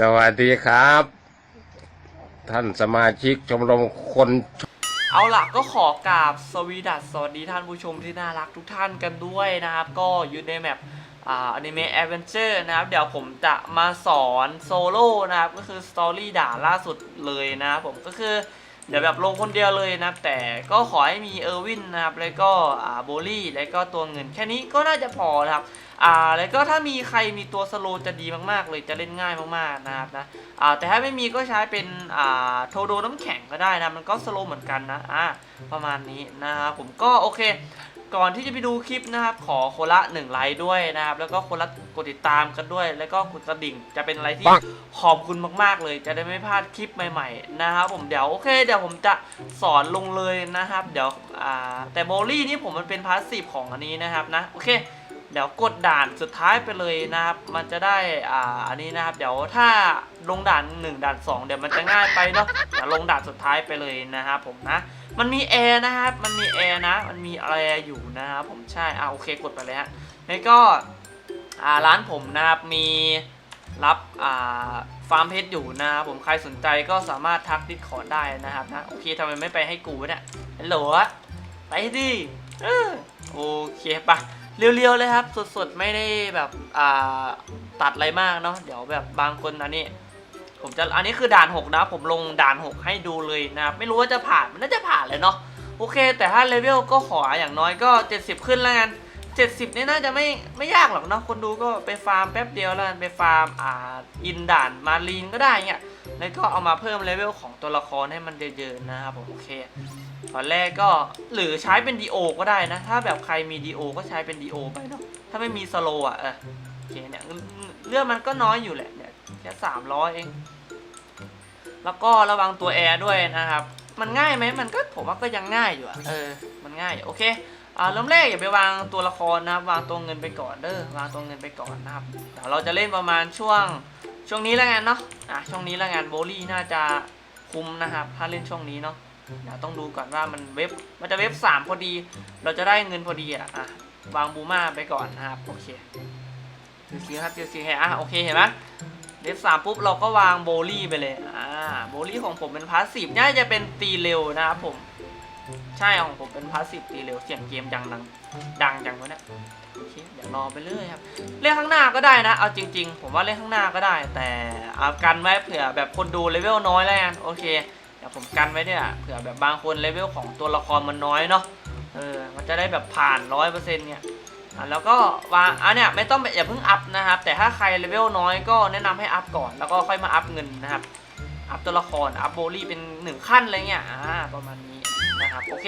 สวัสดีครับ ท่านสมาชิกชมรมคนเอาล่ะก็ขอกราบสวีดัสสวัสดีท่านผู้ชมที่น่ารักทุกท่านกันด้วยนะครับ ก็อยู่ในแมปอ่าอนิเมะแอดเวนเจอร์นะครับ เดี๋ยวผมจะมาสอนโซโล่นะครับ ก็คือสตอรี่ด่าล่าสุดเลยนะครับผมก็คือ เดี๋ยวแบบลงคนเดียวเลยนะแต่ก็ขอให้มีเออร์วินนะครับแล้วก็อ่าโบลี่แล้วก็ตัวเงิน แค่นี้ก็น่าจะพอนะครับอ่าแล้วก็ถ้ามีใครมีตัวสโลจะดีมากๆ เลยจะเล่นง่ายมากๆนะครับนะอ่าแต่ถ้าไม่มีก็ใช้เป็นอ่าโทโดน้ำแข็งก็ได้นะมันก็สโลเหมือนกันนะอ่าประมาณนี้นะครับผมก็โอเค ก่อนที่จะไปดูคลิปนะครับขอคนละ1ไลค์ด้วยนะครับ แล้วก็คนละกดติดตามกันด้วย แล้วก็กดกระดิ่งจะเป็นอะไรที่ปังขอบคุณมากๆเลย จะได้ไม่พลาดคลิปใหม่ๆนะครับผมเดี๋ยวโอเคเดี๋ยวผมจะสอนลงเลยนะครับ เดี๋ยวอ่าแต่โบลี่นี่ผมมันเป็นพาสซีฟของอันนี้นะครับนะโอเคเดี๋ยวกดด่านสุดท้ายไปเลยนะครับ มันจะได้อ่าอันนี้นะครับ เดี๋ยวถ้าลงด่าน 1 ด่าน 2 เดี๋ยวมันจะง่ายไปเนาะเดี๋ยวลงด่านสุดท้ายไปเลยนะครับผมนะ มันมีแอร์นะครับ มันมีแอร์นะ มันมีอะไรอยู่นะครับผมใช่อ่าโอเคกดไปเลยฮะแล้วก็อ่าร้านผมนะครับมีรับอ่าฟาร์มเพชรอยู่นะครับผมใครสนใจก็สามารถทักดิสคอร์ดได้นะครับนะโอเคทำไมไม่ไปให้กูเนี่ยฮัลโหลอไปดิออโอเคปะเรียวๆเลยครับสดๆไม่ได้แบบอ่าตัดอะไรมากเนาะเดี๋ยวแบบบางคนอันนี้ ผมจะอันนี้คือด่าน 6 นะ ผมลงด่าน 6 ให้ดูเลยนะครับไม่รู้ว่าจะผ่านมันน่าจะผ่านเลยเนาะโอเค แต่ถ้าเลเวลก็ขออย่างน้อยก็ 70 ขึ้นแล้วกัน 70 นี่น่าจะไม่ไม่ยากหรอกเนาะคนดูก็ไปฟาร์มแป๊บเดียวแล้วกันไปฟาร์มอ่าอินด่านมารีนก็ได้เงี้ยแล้วก็เอามาเพิ่มเลเวลของตัวละครให้มันเยอะๆนะครับผมโอเคตอนแรกก็หรือใช้เป็นดีโอก็ได้นะ ถ้าแบบใครมีดีโอก็ใช้เป็นดีโอไปเนาะถ้าไม่มีสโลอะเออโอเคเนี่ยเรื่องมันก็น้อยอยู่แหละเนี่ยแค่สามร้อยเอง แล้วก็ระวังตัวแอร์ด้วยนะครับ มันง่ายไหมมันก็ผมว่าก็ยังง่ายอยู่อะเออ มันง่ายอยู่โอเคอ่าเริ่มแรกอย่าไปวางตัวละครนะครับ วางตัวเงินไปก่อนเด้อวางตัวเงินไปก่อนนะครับเดี๋ยวเราจะเล่นประมาณช่วงช่วงนี้แล้วกันเนาะอะช่วงนี้แล้วกันโบลี่น่าจะคุ้มนะครับถ้าเล่นช่วงนี้เนาะเดี๋ยวต้องดูก่อนว่ามันเว็บมันจะเว็บสามพอดี เราจะได้เงินพอดีอะอะวางบูมาไปก่อนนะครับโอเคดูสิครับดูสิเห็นอะโอเคเห็นไหม เดฟสามปุ๊บเราก็วางโบลี่ไปเลย อ่า โบลี่ของผมเป็นพาสซีฟน่าจะเป็นตีเร็วนะครับผม ใช่ของผมเป็นพาสซีฟตีเร็ว เสียงเกมดังดังดังจังวะเนี่ยโอเคเดี๋ยวรอไปเรื่อยครับ เล่นข้างหน้าก็ได้นะ เอาจริง ๆ ผมว่าเล่นข้างหน้าก็ได้ แต่เอากันไว้เผื่อแบบคนดูเลเวลน้อยแล้วกันโอเค เดี๋ยวผมกันไว้เนี่ยเผื่อแบบบางคนเลเวลของตัวละครมันน้อยเนาะ เออ มันจะได้แบบผ่านร้อยเปอร์เซ็นต์เนี่ย อะแล้วก็วางอันเนี้ยไม่ต้องอย่าเพิ่งอัพนะครับ แต่ถ้าใครเลเวลน้อยก็แนะนำให้อัพก่อน แล้วก็ค่อยมาอัพเงินนะครับ อัพตัวละคร อัพโบลี่เป็นหนึ่งขั้นอะไรเงี้ย อ่า ประมาณนี้นะครับ โอเค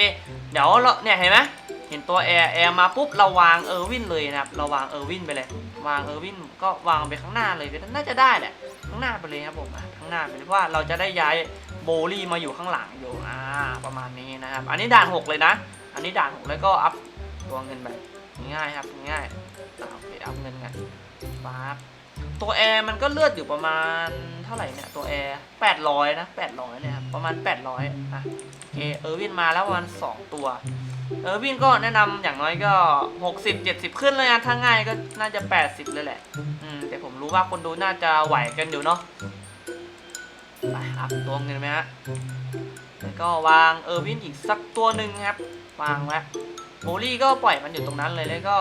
เดี๋ยวเราเนี่ยเห็นไหมเห็นตัวแอร์แอร์มาปุ๊บเราวางเออร์วินเลยนะครับ เราวางเออร์วินไปเลย วางเออร์วินก็วางไปข้างหน้าเลยก็น่าจะได้แหละ ข้างหน้าไปเลยครับผมข้างหน้าไปเลยเพราะว่าเราจะได้ย้ายโบลี่มาอยู่ข้างหลังอยู่ อ่า ประมาณนี้นะครับ อันนี้ด่านหกเลยนะ อันนี้ด่านหกแล้วก็อัพตัวเงินไป ง่ายครับง่ายโอเคอัพเงินกันปั๊บตัวแอร์มันก็เลือดอยู่ประมาณเท่าไหร่เนี่ยตัวแอร์800นะ800เนี่ยครับประมาณ800อะโอเคเออร์วินมาแล้วประมาณ2ตัวเออร์วินก็แนะนำอย่างน้อยก็ 60 70 ขึ้นเลยนะถ้าง่ายก็น่าจะ 80 เลยแหละอืมแต่ผมรู้ว่าคนดูน่าจะไหวกันอยู่เนาะไปอัพตัวเงินไหมฮะแล้วก็วางเออร์วินอีกสักตัวหนึ่งครับ วางไว้ โบลี่ก็ปล่อยมันอยู่ตรงนั้นเลยแล้วก็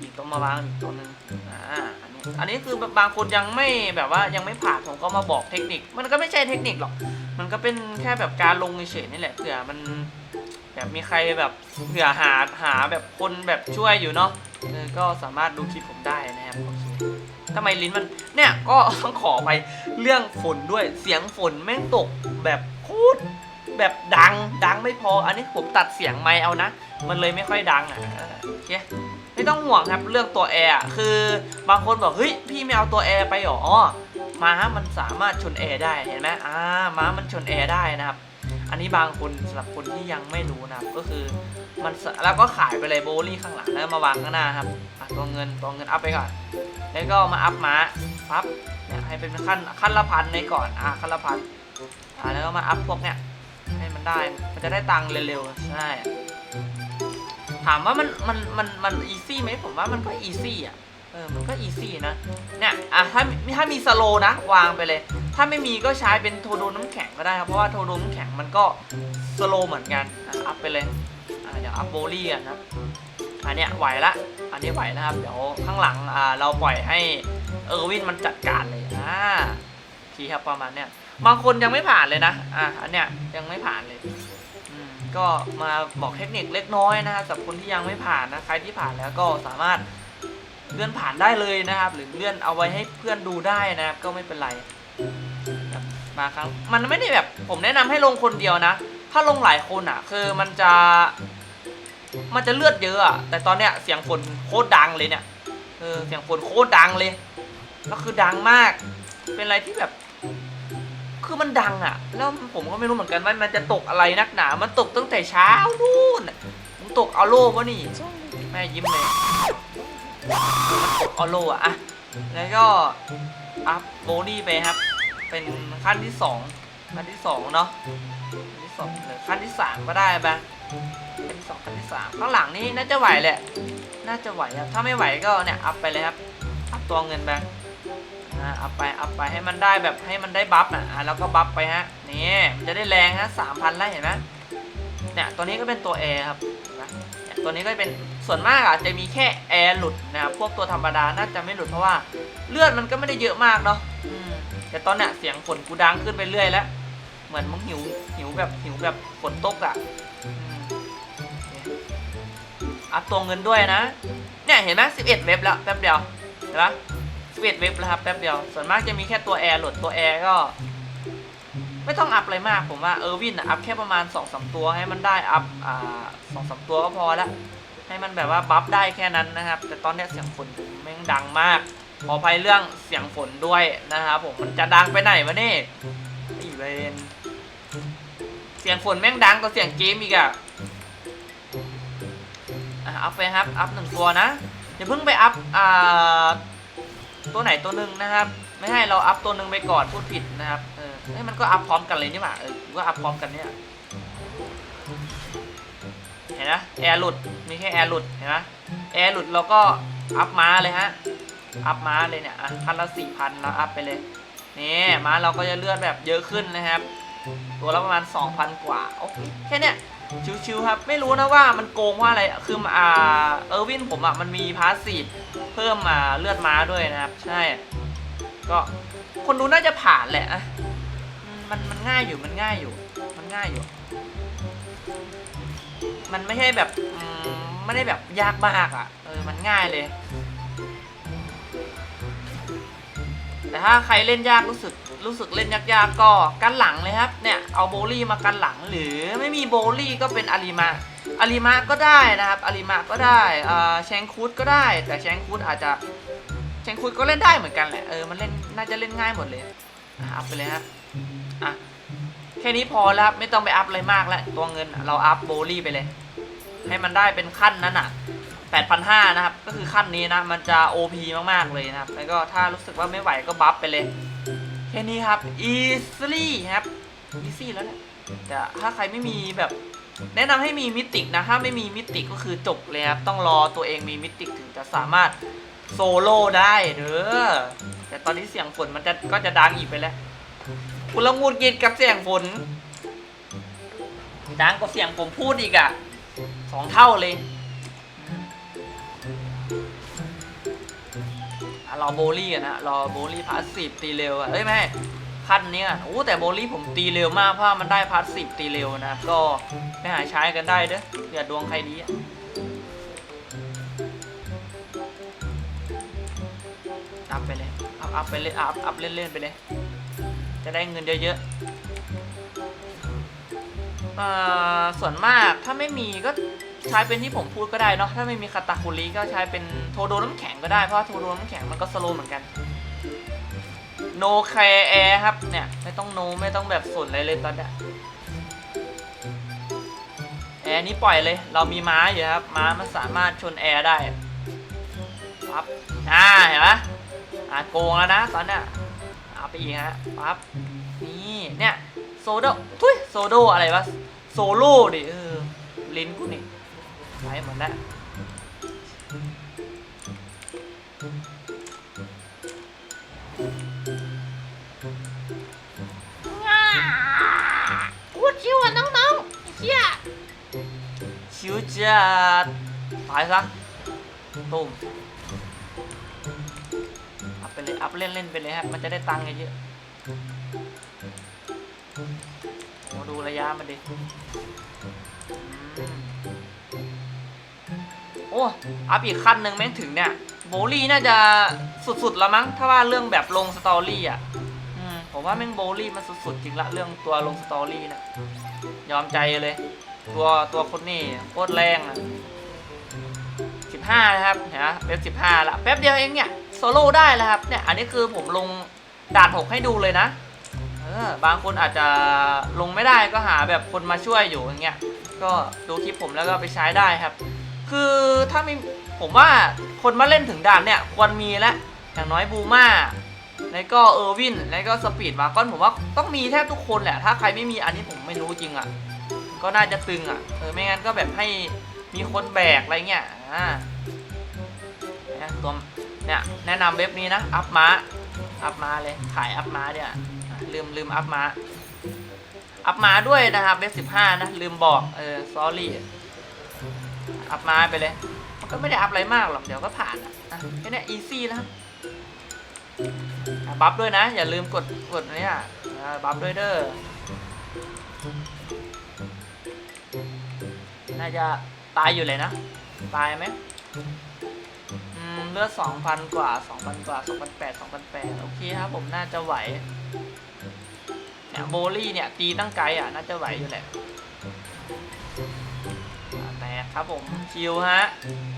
อีกตรงมาวางอีกตัวหนึ่งอ่าอันนี้อันนี้คือบางคนยังไม่แบบว่ายังไม่ผ่านผมก็มาบอกเทคนิค มันก็ไม่ใช่เทคนิคหรอก มันก็เป็นแค่แบบการลงเฉยๆนี่แหละเผื่อมันแบบมีใครแบบเผื่อหาหาแบบคนแบบช่วยอยู่เนาะก็สามารถดูคลิปผมได้นะครับโอเคทำไมลิ้นมันเนี่ยก็ต้องขอไปเรื่องฝนด้วยเสียงฝนแม่งตกแบบโคตรแบบดังดังไม่พอ อันนี้ผมตัดเสียงไมเอานะ มันเลยไม่ค่อยดังอะเออโอเคไม่ต้องห่วงครับเรื่องตัวแอร์อะคือบางคนบอกเฮ้ยพี่ไม่เอาตัวแอร์ไปหรออ๋อม้ามันสามารถชนแอร์ได้เห็นไหมอ่าม้ามันชนแอร์ได้นะครับ อันนี้บางคนสำหรับคนที่ยังไม่รู้นะครับก็คือมันแล้วก็ขายไปเลยโบลี่ข้างหลังแล้วมาวางข้างหน้าครับตัวเงินตัวเงินอัพไปก่อน แล้วก็มาอัพม้าปั๊บเนี่ยให้เป็นขั้นขั้นละพันในก่อนอะขั้นละพันอะแล้วก็มาอัพพวกเนี้ยให้มันได้มันจะได้ตังค์เร็วๆใช่ ถามว่ามันมันมันมันอีซี่ไหมผมว่ามันก็อีซี่อะเออมันก็อีซี่นะเนี่ยอะถ้าถ้ามีสโลนะวางไปเลย ถ้าไม่มีก็ใช้เป็นโทโดน้ำแข็งก็ได้ครับเพราะว่าโทโดน้ำแข็งมันก็สโลเหมือนกันอะอัพไปเลยอะเดี๋ยวอัพโบลี่กันนะอันเนี้ยไหวละอันนี้ไหวนะครับเดี๋ยวข้างหลังอ่าเราปล่อยให้เออร์วินมันจัดการเลยอ่าทีครับประมาณเนี้ยบางคนยังไม่ผ่านเลยนะอะอันเนี้ยยังไม่ผ่านเลย ก็มาบอกเทคนิคเล็กน้อยนะครับสำหรับคนที่ยังไม่ผ่านนะใครที่ผ่านแล้วก็สามารถเลื่อนผ่านได้เลยนะครับ หรือเลื่อนเอาไว้ให้เพื่อนดูได้นะครับ ก็ไม่เป็นไรครับบาครั้งมันไม่ได้แบบผมแนะนำให้ลงคนเดียวนะ ถ้าลงหลายคนอะ คือมันจะ มันจะเลือดเยอะอะแต่ตอนเนี้ยเสียงฝนโคตรดังเลยเนี่ยเออเสียงฝนโคตรดังเลย ก็คือดังมาก เป็นอะไรที่แบบ คือมันดังอะแล้วผมก็ไม่รู้เหมือนกันว่ามันจะตกอะไรนักหนา มันตกตั้งแต่เช้านู่นน่ะมันตกออโล่วะนี่ แม่ยิ้มเลยตกออโล่อะอะแล้วก็อัพโบนี่ไปครับ เป็นขั้นที่สองขั้นที่สองเนาะขั้นที่สองหรือขั้นที่สามก็ได้ปะขั้นที่สองขั้นที่สามข้างหลังนี่น่าจะไหวแหละ น่าจะไหวอะถ้าไม่ไหวก็เนี่ยอัพไปเลยครับ อัพตัวเงินไป อ่าเอาไปเอาไปให้มันได้แบบให้มันได้บัฟอะอะแล้วก็บัฟไปฮะนี่มันจะได้แรงฮะสามพันไล่เห็นไหมเนี่ยตัวนี้ก็เป็นตัวแอร์ครับเนไหมเนี่ยตัวนี้ก็เป็นส่วนมากอะจะมีแค่แอร์หลุดนะครับพวกตัวธรรมดาน่าจะไม่หลุดเพราะว่าเลือดมันก็ไม่ได้เยอะมากเนาะแต่ตอนเนี้ยเสียงฝนกูดังขึ้นไปเรื่อยแล้ว เหมือนมึงหิวหิวแบบหิวแบบฝนตกอะอัพตัวเงินด้วยนะ เนี่ยเห็นไหมสิบเอ็ดเว็บแล้วแป๊บเดียวเห็นปะ สวีทเว็บแล้วครับแป๊บเดียว ส่วนมากจะมีแค่ตัวแอร์โหลดตัวแอร์ก็ ไม่ต้องอัพอะไรมากผมว่าเออร์วินอัพแค่ประมาณ2อสตัวให้มันได้อัพอ่าสองสามตัวก็พอละให้มันแบบว่าบัฟได้แค่นั้นนะครับ แต่ตอนนี้เสียงฝนผมแม่งดังมาก ขออภัยเรื่องเสียงฝนด้วยนะครับผมมันจะดังไปไหนวะนี่ไอีเวนเสียงฝนแม่งดังกว่าเสียงเกมอีกอะอัพไปครับ อัพหนึ่งตัวนะอย่าเพิ่งไปอัพอ่า ตัวไหนตัวหนึ่งนะครับ ไม่ให้เราอัพตัวหนึ่งไปก่อนพูดผิดนะครับเออให้มันก็อัพพร้อมกันเลยนี่หว่าเออก็อัพพร้อมกันเนี่ยเห็นนะแอร์หลุดมีแค่แอร์หลุดเห็นไหมแอร์หลุดเราก็อัพม้าเลยฮะอัพม้าเลยเนี่ยอะพันละสี่พันเราอัพไปเลยนี่ม้าเราก็จะเลือนแบบเยอะขึ้นนะครับ ตัวละประมาณ 2,000 กว่าโอเคแค่เนี้ย ชิวๆครับ ไม่รู้นะว่ามันโกงว่าอะไรคืออ่าเออร์วินผมอะมันมีพาสซีฟเพิ่มมาเลือดม้าด้วยนะครับ ใช่ ก็คนดูน่าจะผ่านแหละมันมันง่ายอยู่มันง่ายอยู่ มันง่ายอยู่ มันไม่ใช่แบบมไม่ได้แบบยากมากอะเออมันง่ายเลย แต่ถ้าใครเล่นยากรู้สึก รู้สึกเล่นยากๆก็กันหลังเลยครับเนี่ยเอาโบลี่มากันหลังหรือไม่มีโบลี่ก็เป็นอาริมาอาริมาก็ได้นะครับอาริมาก็ได้อ่าแชงคูดก็ได้ แต่แชงคูดอาจจะแชงคูดก็เล่นได้เหมือนกันแหละเออมันเล่นน่าจะเล่นง่ายหมดเลยอัพไปเลยฮะอะแค่นี้พอแล้วครับไม่ต้องไปอัพอะไรมากแล้วตัวเงินเราอัพโบลี่ไปเลย ให้มันได้เป็นขั้นนั้นอะ8,500 นะครับ ก็คือขั้นนี้นะ มันจะ OP มาก ๆ เลยนะครับ แล้วก็ถ้ารู้สึกว่าไม่ไหวก็บัฟไปเลย แค่นี้ครับ easily ครับ easy แล้วแหละแต่ถ้าใครไม่มีแบบ แนะนำให้มีมิตินะ ถ้าไม่มีมิติก็คือจบเลยครับ ต้องรอตัวเองมีมิติถึงจะสามารถโซโล่ได้เด้อแต่ตอนนี้เสียงฝนมันจะก็จะดังอีกไปแล้วคุณละงูดกินกับเสียงฝนดังกว่าเสียงผมพูดอีกอะสองเท่าเลย รอโบลี่กันนะรอโบลี่พาสซีฟตีเร็วอะเอ้ยไม่ขั้นเนี้ยโอ้แต่โบลี่ผมตีเร็วมากเพราะมันได้พาสซีฟตีเร็วนะก็ไปหาใช้กันได้เด้ออย่าดวงใครดีอะอัพไปเลยอัพอัพไปเลยอัพอัพเล่นๆไปเลยจะได้เงินเยอะๆอ่อส่วนมากถ้าไม่มีก็ ใช้เป็นที่ผมพูดก็ได้เนาะถ้าไม่มีคาตาคุริก็ใช้เป็นโทโดน้ำแข็งก็ได้เพราะว่าโทโดน้ำแข็งมันก็สโลว์เหมือนกัน no care air ครับเนี่ยไม่ต้อง no ไม่ต้องแบบสนอะไรเลยตอนเนี้ยแอร์นี้ปล่อยเลย เรามีม้าอยู่ครับ ม้ามันสามารถชนแอร์ได้ปั๊บอ่าเห็นไหมอ่าโกงแล้วนะตอนเนี้ยเอาไปอีกฮะปั๊บนี่เนี่ยโซโดทุยโซโดอะไรวะโซโล่ดิเออลิ้นกูนี่ ใช้หมดแล้วง่าพูดชิวอะน้องๆเชี่ยชิวจัดตายซะตุ้มอัพไปเลยอัพเล่นเล่นไปเลยครับ มันจะได้ตังค์เยอะๆโอ้ดูระยะมันดิ อัพอีกขั้นหนึ่งแม่งถึงเนี่ยโบลี่น่าจะสุดๆแล้วมั้ง ถ้าว่าเรื่องแบบลงสตอรี่อะผมว่าแม่งโบลี่มันสุดๆจริงละเรื่องตัวลงสตอรี่นะยอมใจเลย ตัวตัวคนนี่โคตรแรงอะสิบห้านะครับเห็นไหมเว็บสิบห้าละแป๊บเดียวเองเนี่ยโซโล่ได้แล้วครับเนี่ยอันนี้คือผมลงด่านหกให้ดูเลยนะเออบางคนอาจจะลงไม่ได้ก็หาแบบคนมาช่วยอยู่อย่างเงี้ยก็ดูคลิปผมแล้วก็ไปใช้ได้ครับ คือถ้ามีผมว่าคนมาเล่นถึงด่านเนี่ยควรมีแล้วอย่างน้อยบูมาแล้วก็เออร์วินแล้วก็สปีดมาก้อนผมว่าต้องมีแทบทุกคนแหละ ถ้าใครไม่มีอันนี้ผมไม่รู้จริงอะ ก็น่าจะตึงอะเออไม่งั้นก็แบบให้มีคนแบกอะไรเงี้ยอ่าเนี่ยตัวเนี่ยแนะนำเว็บนี้นะอัพมาอัพมาเลยขายอัพมาเนี่ยลืมลืมอัพมาอัพมาด้วยนะครับเว็บสิบห้านะลืมบอกเออซ อัพมาไปเลย มันก็ไม่ได้อัพอะไรมากหรอก เดี๋ยวก็ผ่านอะแค่เนี้อีซี่นะครับอะบัฟด้วยนะ อย่าลืมกดกดเนี่ยอ่าบัฟด้วยเด้อ น่าจะตายอยู่เลยนะ ตายไหมอืมเลือดสองพันกว่าสองพันกว่าสองพันแปดสองพันแปดโอเคครับผมน่าจะไหวเนี่ยโบลี่เนี่ย ตีตั้งไกลอะ น่าจะไหวอยู่แหละ ครับผมชิวฮะ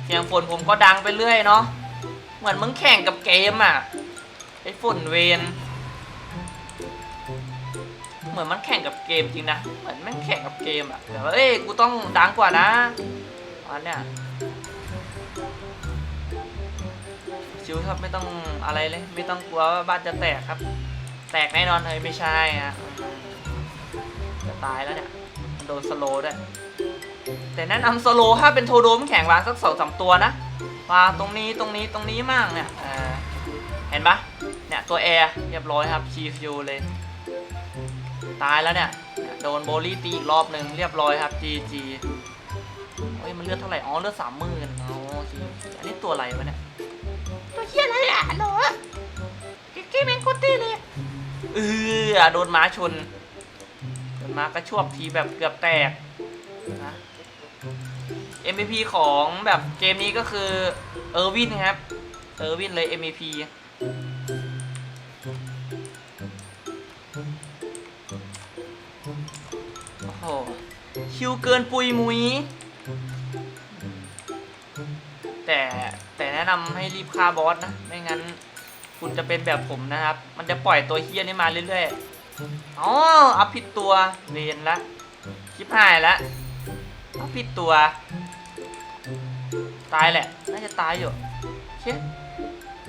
เสียงฝนผมก็ดังไปเรื่อยเนาะเหมือนมึงแข่งกับเกมอะไอ้ฝนเวนเหมือนมันแข่งกับเกมจริงนะเหมือนมันแข่งกับเกมอะแบบว่าเอ้ยกูต้องดังกว่านะอันเนี้ยชิวครับไม่ต้องอะไรเลย ไม่ต้องกลัวว่าบ้านจะแตกครับ แตกแน่นอนเลยไม่ใช่ฮะจะตายแล้วเนี่ยโดนสโลว์ด้วย แต่แนะนำสโลว์ถ้าเป็นโทโดมแข่งวางสักสองสามตัวนะวางตรงนี้ตรงนี้ตรงนี้มั่งเนี่ยเออเห็นปะเนี่ยตัวแอร์เรียบร้อยครับชีฟิวเลย ตายแล้วเนี่ย โดนโบลี่ตีอีกรอบหนึ่งเรียบร้อยครับ GG เฮ้ยมันเลือดเท่าไหร่อ๋อเลือดสามหมื่นอ๋อโอเคอันนี้ตัวอะไรวะเนี่ยตัวเชี่ยอะไรอะหนูกิ๊กกี้แมงโคตรตีเลยเออโดนม้าชนโดนม้ากระชวกทีแบบเกือบแตกนะ MVP ของแบบเกมนี้ก็คือเออร์วินครับ เออร์วินเลย MVP โอ้โห คิวเกินปุยมุย แต่แต่แนะนำให้รีบฆ่าบอสนะ ไม่งั้นคุณจะเป็นแบบผมนะครับ มันจะปล่อยตัวเฮี้ยนี่มาเรื่อยๆ อ๋ออัพผิดตัวเรียนละชิบหายละอัพผิดตัว ตายแหละ น่าจะตายอยู่เช่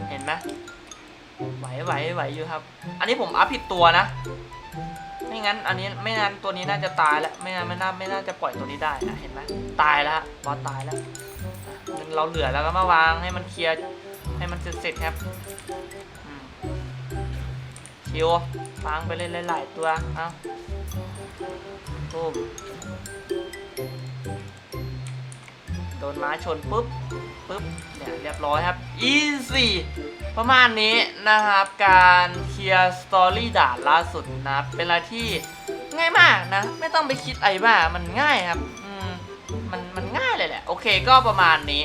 เห็นไหมไหวไหวไหวอยู่ครับ อันนี้ผมอัพผิดตัวนะ ไม่งั้น อันนี้ไม่งั้นตัวนี้น่าจะตายแล้ว ไม่งั้นไม่น่าไม่น่าจะปล่อยตัวนี้ได้นะเห็นไหมตายแล้วบอสตายแล้วเราเหลือแล้วก็มาวางให้มันเคลียร์ให้มันเสร็จๆครับชิววางไปเลยหลายๆตัว เอาตุ้ม ดนม้าชนปุ๊บปุ๊บเนี่ยเรียบร้อยครับ easy ประมาณนี้นะครับการเคลียร์สตอรี่ด่านล่าสุดนะเป็นอะไรที่ง่ายมากนะ ไม่ต้องไปคิดอะไรมากมันง่ายครับอืมมันมันง่ายเลยแหละ โอเคก็ประมาณนี้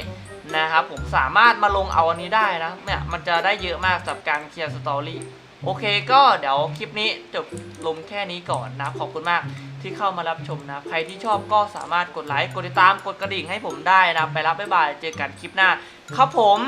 นะครับผมสามารถมาลงเอาอันนี้ได้นะเนี่ยมันจะได้เยอะมากสำหรับการเคลียร์สตอรี่โอเคก็เดี๋ยวคลิปนี้จบลงแค่นี้ก่อนนะขอบคุณมาก ที่เข้ามารับชมนะ ใครที่ชอบก็สามารถกดไลค์ กดติดตาม กดกระดิ่งให้ผมได้นะ ไปรับบ๊ายบาย เจอกันคลิปหน้า ครับผม